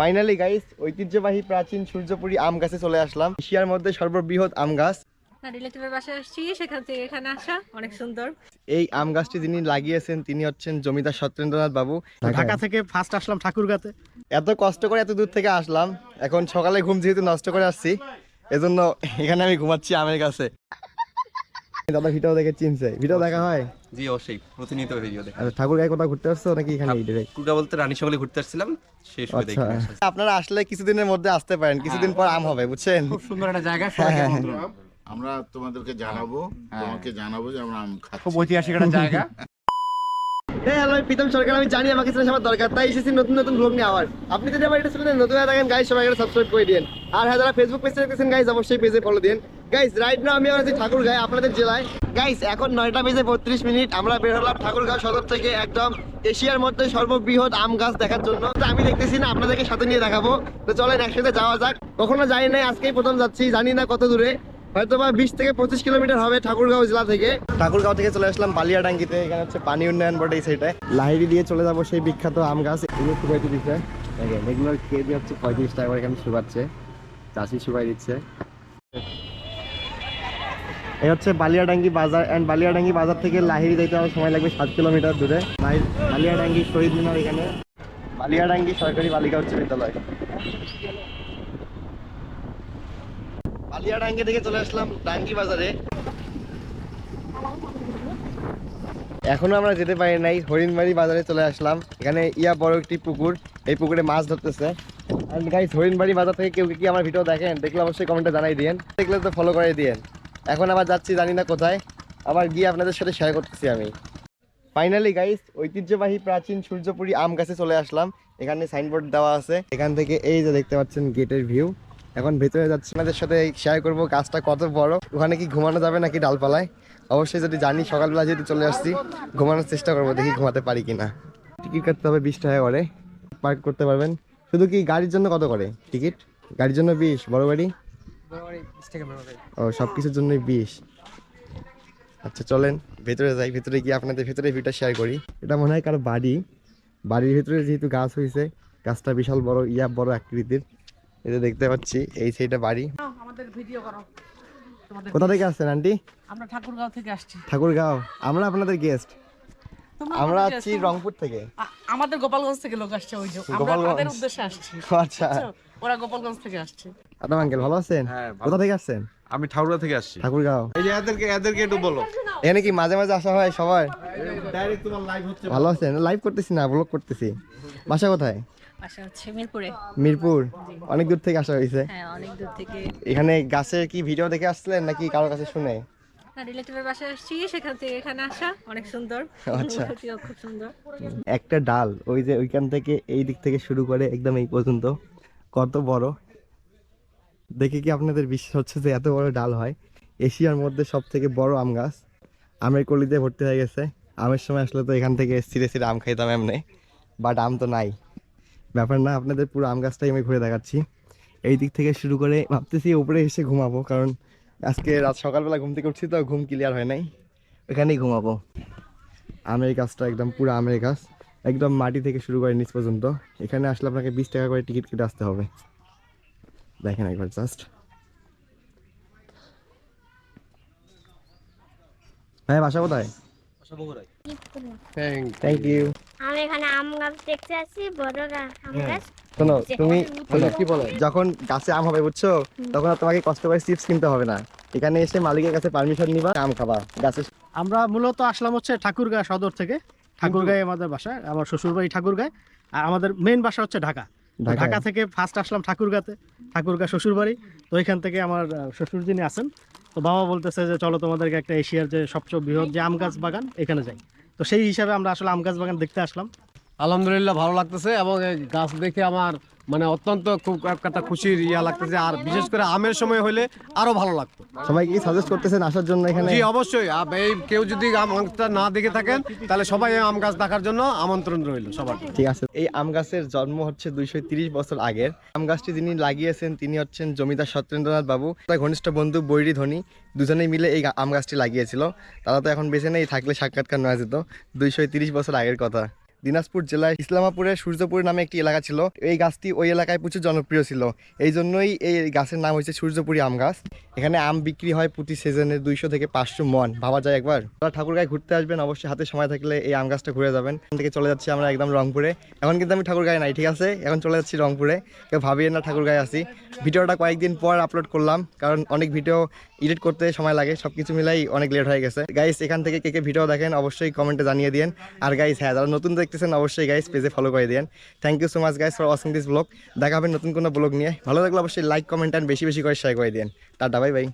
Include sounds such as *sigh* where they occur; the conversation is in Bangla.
ফাইনালি গাইস ঐতিহ্যবাহী প্রাচীন সূর্যপুরী আম গাছে চলে আসলাম। এশিয়ার মধ্যে সর্ববৃহৎ আম গাছ। রিলেটিভের বাসায় আসছি সেখান থেকে এখানে আসা অনেক সুন্দর। এই আম গাছটি যিনি লাগিয়েছেন তিনি হচ্ছেন জমিদার সত্যেন্দ্রনাথ বাবু। ঢাকা থেকে ফার্স্ট আসলাম ঠাকুরগাতে। এত কষ্ট করে এত দূর থেকে আসলাম এখন সকালে ঘুম যেহেতু নষ্ট করে আসছি এজন্য এখানে আমি ঘুমাচ্ছি আমের কাছে দাদা ভিডিও দেখে চিনছে। ভিডিও দেখা হয়? জি অবশ্যই। প্রতিনিয়ত ভিডিও দেখা। আচ্ছা ঠাকুর গায়ে কোথাও ঘুরতে আসছো নাকি এখানে কুড়া বলতে রানী সকলে ঘুরতে আসছিলাম শেষ হয়ে দেখি। আচ্ছা আপনারা আসলে কিছুদিনের মধ্যে আসতে পারেন কিছুদিন পর আম হবে বুঝছেন? খুব সুন্দর একটা জায়গা হ্যাঁ, আমরা তোমাদেরকে জানাব তোমাকে জানাব যে আমরা আম খাচ্ছি। খুব ঐতিহাসিক একটা জায়গা। *laughs* হ্যাঁ হ্যালো প্রীতম সরকার আমি জানি আমাকে ছেলে সবার দরকার তাই এসেছি নতুন নতুন ব্লগ নিয়ে আবার। আপনি যদি আমার এটা চ্যানেলে নতুন হয়ে থাকেন গাইজ সবাই সাবস্ক্রাইব করে দিন আর হ্যাঁ যারা ফেসবুক পেজে দেখতেছেন গাইজ অবশ্যই পেজে ফলো দিন গাইজ রাইট নাও আমি আছি ঠাকুরগাঁও, আপনাদের জেলায়। গাইজ এখন নয়টা বেজে বত্রিশ মিনিট, আমরা বের হলাম ঠাকুরগাঁও সদর থেকে একদম এশিয়ার মধ্যে সর্ববৃহৎ আম গাছ দেখার জন্য। আমি দেখতেছি না, আপনাদেরকে সাথে নিয়ে দেখাবো। তো চলেন একসাথে যাওয়া যাক। কখনো যাই নাই, আজকেই প্রথম যাচ্ছি, জানি না কত দূরে। হয়তো বা বিশ থেকে পঁচিশ কিলোমিটার হবে ঠাকুরগাঁও জেলা থেকে। ঠাকুরগাঁও থেকে চলে আসলাম বালিয়াডাঙ্গিতে, এখানে হচ্ছে পানি উন্নয়ন বোর্ড এই সাইডে লাহিড়ি দিয়ে চলে যাব সেই বিখ্যাত আম গাছ। এগুলো শুকাইতে দিচ্ছে। এগুলোর কেজি হচ্ছে পঁয়ত্রিশ টাকা করে এখানে শুকাচ্ছে। চাষি শুকাই দিচ্ছে। এই হচ্ছে বালিয়াডাঙ্গি বাজার অ্যান্ড বালিয়াডাঙ্গি বাজার থেকে লাহিড়ি যেতে আমার সময় লাগবে সাত কিলোমিটার দূরে। বালিয়াডাঙ্গি শহীদ মিনার এখানে। বালিয়াডাঙ্গি সরকারি বালিকা উচ্চ বিদ্যালয়। বালিয়াডাঙ্গি থেকে চলে আসলাম ডাঙ্গি বাজারে। এখনও আমরা যেতে পারি নাই, হরিণবাড়ি বাজারে চলে আসলাম। এখানে ইয়া বড় একটি পুকুর, এই পুকুরে মাছ ধরতেছে। গাইস হরিণবাড়ি বাজার থেকে কেউ কি আমার ভিডিও দেখেন? দেখলে অবশ্যই কমেন্টে জানাই দিয়েন। দেখলে তো ফলো করে দিয়েন। এখন আবার যাচ্ছি, জানি না কোথায়। আবার গিয়ে আপনাদের সাথে শেয়ার করতেছি আমি। ফাইনালি গাইস ঐতিহ্যবাহী প্রাচীন সূর্যপুরী আম গাছে চলে আসলাম। এখানে সাইনবোর্ড দেওয়া আছে। এখান থেকে এই যে দেখতে পাচ্ছেন গেটের ভিউ এখন ভেতরে যাচ্ছি, আপনাদের সাথে শেয়ার করব গাছটা কত বড়। ওখানে কি ঘুমানো যাবে নাকি ডালপালায়? অবশ্যই যদি জানি, সকালবেলা যেহেতু চলে আসছি, ঘুমানোর চেষ্টা করব, দেখি ঘুমাতে পারি কিনা। টিকিট কাটতে হবে বিশ টাকা করে। পার্ক করতে পারবেন। শুধু কি গাড়ির জন্য কত করে? টিকিট গাড়ির জন্য বিশ, বড় গাড়ি? ও সব কিছুর জন্যই বিশ আচ্ছা চলেন। ভেতরে যাই ভেতরে গিয়ে আপনাদের ভেতরে ভিউটা শেয়ার করি। এটা মনে হয় কারও বাড়ি। বাড়ির ভেতরে যেহেতু গাছ হয়েছে গাছটা বিশাল বড় ইয়া বড় আকৃতির। এটা দেখতে পাচ্ছি এই সাইডে বাড়ি। আমাদের ভিডিও করো। কোথা থেকে আসছেন আন্টি? আমরা ঠাকুরগাঁও থেকে আসছি। ঠাকুরগাঁও। আমরা আপনাদের গেস্ট আমরা আছি রংপুর থেকে। আমাদের গোপালগঞ্জ থেকে লোক আসছে ওই যে আমরা। তাদের উদ্দেশ্যে আসছি। আচ্ছা? ওরা গোপালগঞ্জ থেকে আসছে। আদাম আঙ্কেল ভালো আছেন? হ্যাঁ, কোথা থেকে আসছেন? আমি ঠাকুরা থেকে আসছি। ঠাকুরগাঁও। এই যে এদেরকে এদেরকে একটু বলো। এখানে কি মাঝে মাঝে আসা হয় সবাই? ভালো আছেন? লাইভ করতেছি না ব্লগ করতেছি। বাসা কোথায়? হচ্ছে মিরপুরে। মিরপুর? অনেক দূর থেকে আসা হয়েছে। হ্যাঁ অনেক দূর থেকে। এখানে গাছের কি ভিডিও দেখে আসছিলেন নাকি কারও কাছে শুনে? রিলেটিভের বাসায় আসছি সেখান থেকে এখানে আসা। অনেক সুন্দর। আচ্ছা। খুব সুন্দর। একটা ডাল ওই যে ওইখান থেকে এই দিক থেকে শুরু করে একদম এই পর্যন্ত। কত বড়? দেখে কি আপনাদের বিশ্বাস হচ্ছে যে এত বড় ডাল হয়? এশিয়ার মধ্যে সব থেকে বড় আম গাছ। আমের কলিতে ভর্তি হয়ে গেছে। আমের সময় আসলে তো এখান থেকে ছিঁড়ে ছিঁড়ে আম খাইতাম এমনি বাট আম তো নাই। ব্যাপার না, আপনাদের পুরো আম গাছটাই আমি ঘুরে দেখাচ্ছি। এই দিক থেকে শুরু করে ভাবতেছি উপরে এসে ঘুমাবো, কারণ আজকে রাত সকালবেলা ঘুম থেকে উঠছি তো, ঘুম ক্লিয়ার হয় নাই। ওখানেই ঘুমাবো। আমের গাছটা একদম পুরো আমের গাছ। একদম মাটি থেকে শুরু করে নিচ পর্যন্ত। এখানে আসলে আপনাকে বিশ টাকা করে টিকিট কেটে আসতে হবে। দেখেন একবার জাস্ট হ্যাঁ বাসা কোথায়? থ্যাংক ইউ আমি এখানে আম গাছ দেখতে আসছি বড় আম গাছ। শোনো তুমি কি বলো? যখন গাছে আম হবে বুঝছ? তখন আর তোমাকে কষ্ট করে চিপস কিনতে হবে না। এখানে এসে মালিকের কাছে পারমিশন নিবা আম খাবা। গাছে আমরা মূলত আসলাম হচ্ছে ঠাকুরগাঁও সদর থেকে। ঠাকুরগাঁয়ে আমাদের বাসা আমার শ্বশুরবাড়ি ঠাকুরগাঁয়। আর আমাদের মেন বাসা হচ্ছে ঢাকা। ঢাকা থেকে ফার্স্ট আসলাম ঠাকুরগাঁতে ঠাকুরগাঁ শ্বশুরবাড়ি। তো এখান থেকে আমার শ্বশুর যিনি আছেন তো বাবা বলতেছে যে চলো তোমাদেরকে একটা এশিয়ার যে সবচেয়ে বৃহৎ যে আম গাছ বাগান এখানে যাই। তো সেই হিসাবে আমরা আসলে আম গাছ বাগান দেখতে আসলাম। আলহামদুলিল্লাহ ভালো লাগতেছে এবং এই গাছ দেখে আমার মানে অত্যন্ত খুব একটা খুশির ইয়া লাগতেছে। আর বিশেষ করে আমের সময় হলে আরও ভালো লাগতো। সবাই কি সাজেস্ট করতেছেন আসার জন্য এখানে? জি অবশ্যই। এই কেউ যদি আম গাছটা না দেখে থাকেন তাহলে সবাই এই আম গাছ দেখার জন্য আমন্ত্রণ রইল সবার ঠিক আছে। এই আম গাছের জন্ম হচ্ছে দুইশো তিরিশ বছর আগের। আম গাছটি যিনি লাগিয়েছেন তিনি হচ্ছেন জমিদার সত্যেন্দ্রনাথ বাবু। তার ঘনিষ্ঠ বন্ধু বৈরি ধনী। দুজনেই মিলে এই গা- আম গাছটি লাগিয়েছিল। তারা তো এখন বেঁচে নেই থাকলে সাক্ষাৎকার নেওয়া যেত। দুইশো তিরিশ বছর আগের কথা। দিনাজপুর জেলায় ইসলামাপুরের সূর্যপুর নামে একটি এলাকা ছিল। এই গাছটি ওই এলাকায় প্রচুর জনপ্রিয় ছিল। এই জন্যই এই গাছের নাম হয়েছে সূর্যপুরি আম গাছ। এখানে আম বিক্রি হয় প্রতি সিজনে দুইশো থেকে পাঁচশো মন। ভাবা যায় একবার? যারা ঠাকুরগাঁয় ঘুরতে আসবেন, অবশ্যই হাতে সময় থাকলে এই আম গাছটা ঘুরে যাবেন। এখান থেকে চলে যাচ্ছি আমরা একদম রংপুরে। এখন কিন্তু আমি ঠাকুরগাঁয়ে নাই, ঠিক আছে? এখন চলে যাচ্ছি রংপুরে। কেউ ভাবিয়ে না ঠাকুরগাঁয়ে আসি। ভিডিওটা কয়েকদিন পর আপলোড করলাম, কারণ অনেক ভিডিও এডিট করতে সময় লাগে সব কিছু মিলাই অনেক লেট হয়ে গেছে। গাইস এখান থেকে কে কে ভিডিও দেখেন, অবশ্যই কমেন্টে জানিয়ে দিন আর গাইস হ্যাঁ যারা নতুন দেখতেছেন, অবশ্যই গাইস পেজে ফলো করে দিন thank you so much guys for watching this blog দেখা হবে নতুন কোনো ব্লগ নিয়ে। ভালো লাগলে অবশ্যই লাইক কমেন্ট অ্যান্ড বেশি বেশি করে শেয়ার করে দিন টাটা বাই বাই